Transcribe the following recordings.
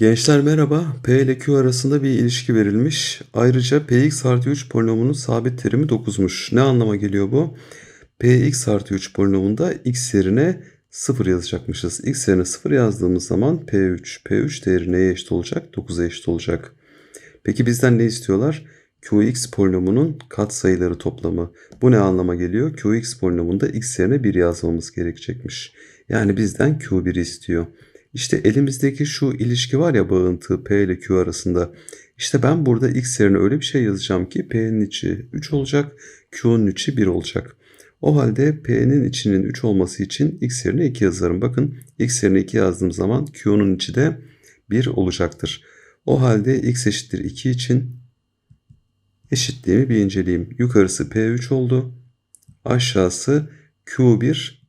Gençler merhaba. P ile Q arasında bir ilişki verilmiş. Ayrıca Px artı 3 polinomunun sabit terimi 9'muş. Ne anlama geliyor bu? Px artı 3 polinomunda x yerine 0 yazacakmışız. x yerine 0 yazdığımız zaman P3. P3 değeri neye eşit olacak? 9'a eşit olacak. Peki bizden ne istiyorlar? Qx polinomunun katsayıları toplamı. Bu ne anlama geliyor? Qx polinomunda x yerine 1 yazmamız gerekecekmiş. Yani bizden Q1 istiyor. İşte elimizdeki şu ilişki var ya bağıntı P ile Q arasında. İşte ben burada x yerine öyle bir şey yazacağım ki P'nin içi 3 olacak, Q'nun içi 1 olacak. O halde P'nin içinin 3 olması için x yerine 2 yazarım. Bakın x yerine 2 yazdığım zaman Q'nun içi de 1 olacaktır. O halde x eşittir 2 için eşitliğimi bir inceleyeyim. Yukarısı P3 oldu. Aşağısı Q1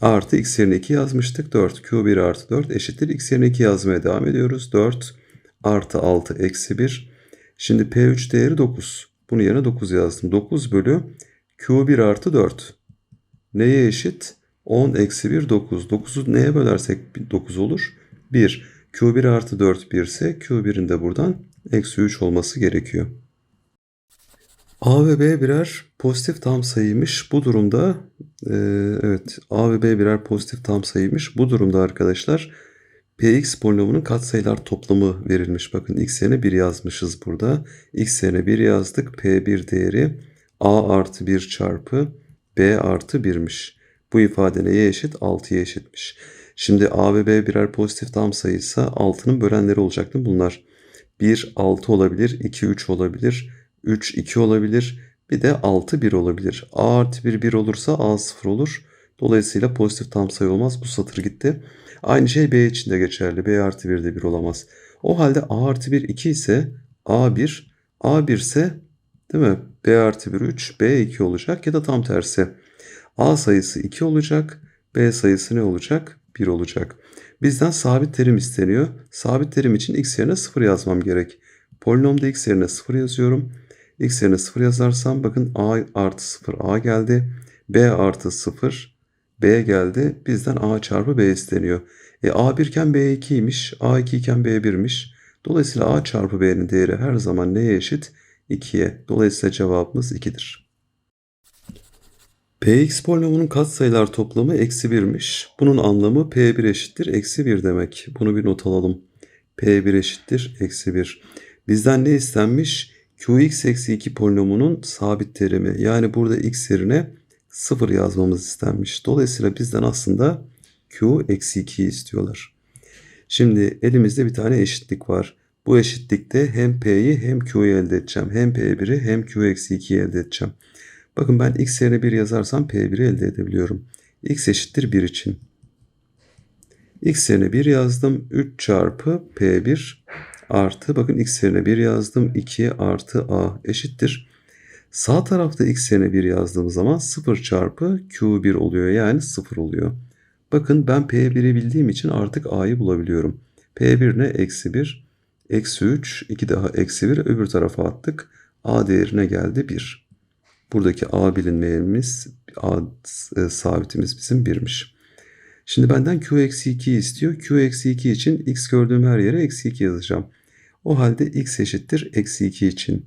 artı x yerine 2 yazmıştık. 4 Q1 artı 4 eşittir. x yerine 2 yazmaya devam ediyoruz. 4 artı 6 eksi 1. Şimdi P3 değeri 9. Bunu yerine 9 yazdım. 9 bölü Q1 artı 4. Neye eşit? 10 eksi 1 9. 9'u neye bölersek 9 olur? 1. Q1 artı 4 1 ise Q1'in de buradan eksi 3 olması gerekiyor. A ve B birer pozitif tam sayıymış. Bu durumda e, evet A ve B birer pozitif tam sayıymış. Bu durumda arkadaşlar Px polinomunun katsayılar toplamı verilmiş. Bakın x yerine 1 yazmışız burada. x yerine 1 yazdık. P1 değeri A artı 1 çarpı B artı 1'miş. Bu ifade neye eşit? 6'ya eşitmiş. Şimdi A ve B birer pozitif tam sayıysa 6'nın bölenleri olacaktı bunlar. 1 6 olabilir, 2 3 olabilir, 3 2 olabilir. Bir de 6 1 olabilir. A artı 1 1 olursa A 0 olur. Dolayısıyla pozitif tam sayı olmaz. Bu satır gitti. Aynı şey B için de geçerli. B artı 1 de 1 olamaz. O halde A artı 1 2 ise A 1. A 1 ise değil mi? B artı 1 3. B 2 olacak ya da tam tersi. A sayısı 2 olacak. B sayısı ne olacak? 1 olacak. Bizden sabit terim isteniyor. Sabit terim için x yerine 0 yazmam gerek. Polinomda x yerine 0 yazıyorum. X yerine 0 yazarsam bakın a artı 0 a geldi. b artı 0 b geldi. Bizden a çarpı b isteniyor. E, a 1 iken b 2'ymiş. a 2 iken b 1'miş. Dolayısıyla a çarpı b'nin değeri her zaman neye eşit? 2'ye. Dolayısıyla cevabımız 2'dir. Px polinomunun katsayılar toplamı eksi 1'miş. Bunun anlamı P1 eşittir eksi 1 demek. Bunu bir not alalım. P1 eşittir eksi 1. Bizden ne istenmiş? Qx eksi 2 polinomunun sabit terimi. Yani burada x yerine 0 yazmamız istenmiş. Dolayısıyla bizden aslında Q eksi 2'yi istiyorlar. Şimdi elimizde bir tane eşitlik var. Bu eşitlikte hem P'yi hem Q'yu elde edeceğim. Hem P1'i hem Q eksi 2'yi elde edeceğim. Bakın ben x yerine 1 yazarsam P1'i elde edebiliyorum. x eşittir 1 için. x yerine 1 yazdım. 3 çarpı P1 artı bakın x yerine 1 yazdım. 2 artı A eşittir. Sağ tarafta x yerine 1 yazdığım zaman 0 çarpı Q1 oluyor. Yani 0 oluyor. Bakın ben P1'i bildiğim için artık A'yı bulabiliyorum. P1 ne? Eksi 1. Eksi 3. 2 daha eksi 1. Öbür tarafa attık. A değerine geldi 1. Buradaki A bilinmeyenimiz, A e, sabitimiz bizim 1'miş. Şimdi benden Q eksi 2 istiyor. Q eksi 2 için x gördüğüm her yere eksi 2 yazacağım. O halde x eşittir eksi 2 için.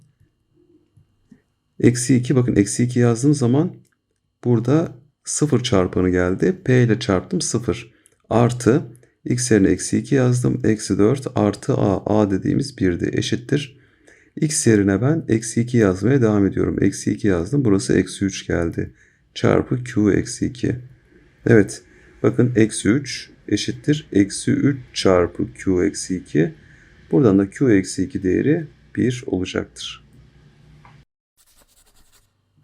Eksi 2 bakın eksi 2 yazdığım zaman burada 0 çarpanı geldi. P ile çarptım 0. Artı x yerine eksi 2 yazdım. Eksi 4 artı a. a dediğimiz 1'di eşittir. X yerine ben eksi 2 yazmaya devam ediyorum. Eksi 2 yazdım. Burası eksi 3 geldi. Çarpı Q eksi 2. Evet. Bakın eksi 3 eşittir. Eksi 3 çarpı Q eksi 2. Buradan da Q eksi 2 değeri 1 olacaktır.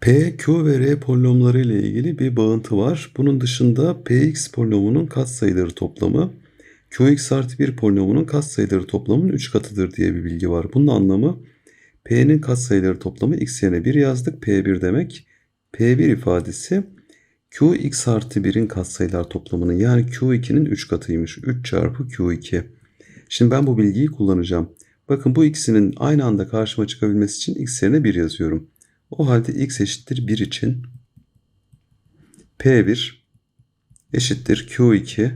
P, Q ve R polinomları ile ilgili bir bağıntı var. Bunun dışında Px polinomunun katsayıları toplamı Qx artı 1 polinomunun katsayıları toplamının 3 katıdır diye bir bilgi var. Bunun anlamı P'nin katsayıları toplamı x yerine 1 yazdık. P1 demek. P1 ifadesi Qx artı 1'in katsayılar toplamının yani Q2'nin 3 katıymış. 3 çarpı Q2. Şimdi ben bu bilgiyi kullanacağım. Bakın bu ikisinin aynı anda karşıma çıkabilmesi için x yerine 1 yazıyorum. O halde x eşittir 1 için P1 eşittir Q2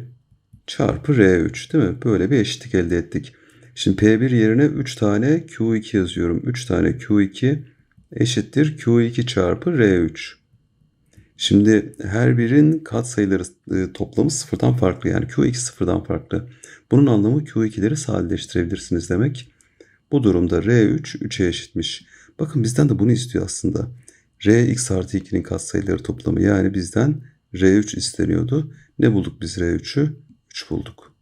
çarpı R3 değil mi? Böyle bir eşitlik elde ettik. Şimdi P1 yerine 3 tane Q2 yazıyorum. 3 tane Q2 eşittir Q2 çarpı R3. Şimdi her birin katsayıları e, toplamı sıfırdan farklı. Yani Q2 sıfırdan farklı. Bunun anlamı Q2'leri sadeleştirebilirsiniz demek. Bu durumda R3 3'e eşitmiş. Bakın bizden de bunu istiyor aslında. Rx artı 2'nin katsayıları toplamı yani bizden R3 isteniyordu. Ne bulduk biz R3'ü? 3 bulduk.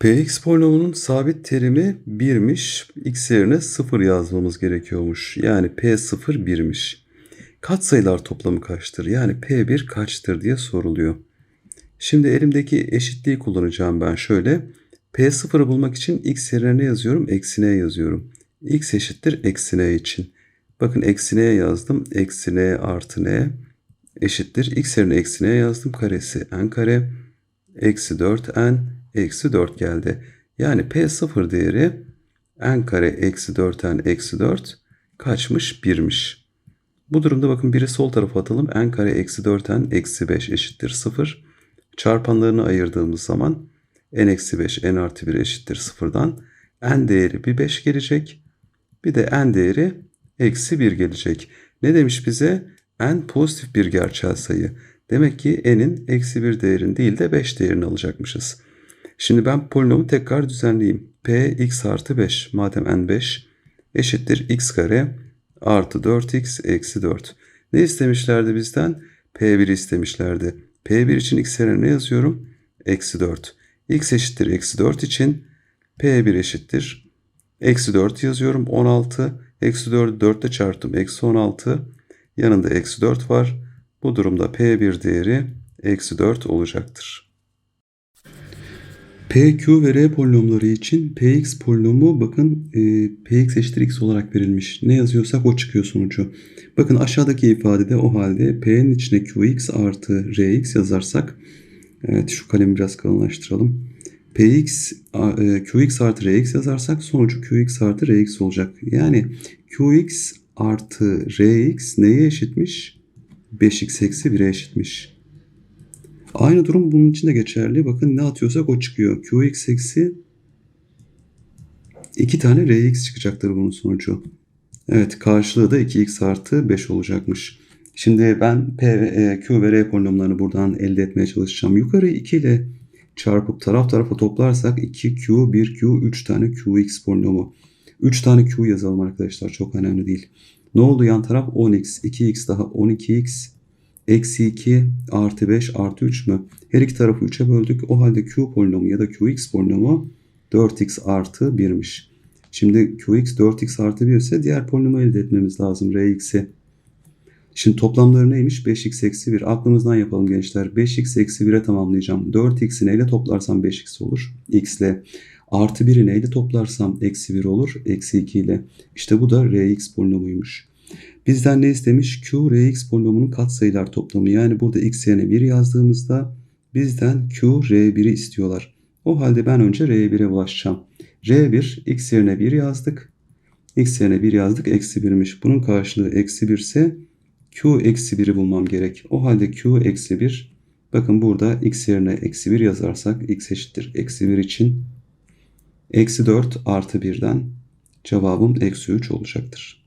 Px polinomunun sabit terimi 1'miş. X yerine 0 yazmamız gerekiyormuş. Yani P0 1'miş. Katsayılar toplamı kaçtır? Yani P1 kaçtır diye soruluyor. Şimdi elimdeki eşitliği kullanacağım ben şöyle. P0'ı bulmak için x yerine ne yazıyorum? Eksi n yazıyorum. x eşittir eksi n için. Bakın eksi n yazdım. Eksi n artı n eşittir. x yerine eksi n yazdım. Karesi n kare. Eksi 4 n eksi 4 geldi. Yani P0 değeri n kare eksi 4 n eksi 4 kaçmış? 1'miş. Bu durumda bakın biri sol tarafa atalım. n kare eksi 4 n eksi 5 eşittir 0. Çarpanlarını ayırdığımız zaman n eksi 5 n artı 1 eşittir 0'dan n değeri bir 5 gelecek. Bir de n değeri eksi 1 gelecek. Ne demiş bize? n pozitif bir gerçel sayı. Demek ki n'in eksi 1 değerini değil de 5 değerini alacakmışız. Şimdi ben polinomu tekrar düzenleyeyim. p x artı 5 madem n 5 eşittir x kare artı 4x eksi 4. Ne istemişlerdi bizden? P1 istemişlerdi. P1 için x yerine ne yazıyorum? Eksi 4. x eşittir eksi 4 için P1 eşittir. Eksi 4 yazıyorum. 16. Eksi 4'ü 4 ile çarptım. Eksi 16. Yanında eksi 4 var. Bu durumda P1 değeri eksi 4 olacaktır. P, Q ve R polinomları için Px polinomu bakın e, Px eşittir x olarak verilmiş. Ne yazıyorsak o çıkıyor sonucu. Bakın aşağıdaki ifadede o halde P'nin içine Qx artı Rx yazarsak evet şu kalemi biraz kalınlaştıralım. Px, e, Qx artı Rx yazarsak sonucu Qx artı Rx olacak. Yani Qx artı Rx neye eşitmiş? 5x eksi 1'e eşitmiş. Aynı durum bunun için de geçerli. Bakın ne atıyorsak o çıkıyor. Qx eksi 2 tane Rx çıkacaktır bunun sonucu. Evet karşılığı da 2x artı 5 olacakmış. Şimdi ben P, ve, Q ve R polinomlarını buradan elde etmeye çalışacağım. Yukarı 2 ile çarpıp taraf tarafa toplarsak 2Q, 1Q, 3 tane QX polinomu. 3 tane Q yazalım arkadaşlar çok önemli değil. Ne oldu yan taraf? 10x, 2x daha 12x, eksi 2 artı 5 artı 3 mü? Her iki tarafı 3'e böldük. O halde Q polinomu ya da QX polinomu 4x artı 1'miş. Şimdi Qx 4x artı 1 ise diğer polinomu elde etmemiz lazım Rx'i. Şimdi toplamları neymiş? 5x eksi 1. Aklımızdan yapalım gençler. 5x eksi 1'e tamamlayacağım. 4x'i neyle toplarsam 5x olur? x ile. Artı 1'i neyle toplarsam eksi 1 olur? Eksi 2 ile. İşte bu da Rx polinomuymuş. Bizden ne istemiş? Q, Rx polinomunun katsayılar toplamı. Yani burada x yerine 1 yazdığımızda bizden Q, R1'i istiyorlar. O halde ben önce R1'e ulaşacağım. R1 x yerine 1 yazdık. x yerine 1 yazdık. Eksi 1'miş. Bunun karşılığı eksi 1 ise Q eksi 1'i bulmam gerek. O halde Q eksi 1. Bakın burada x yerine eksi 1 yazarsak x eşittir. Eksi 1 için eksi 4 artı 1'den cevabım eksi 3 olacaktır.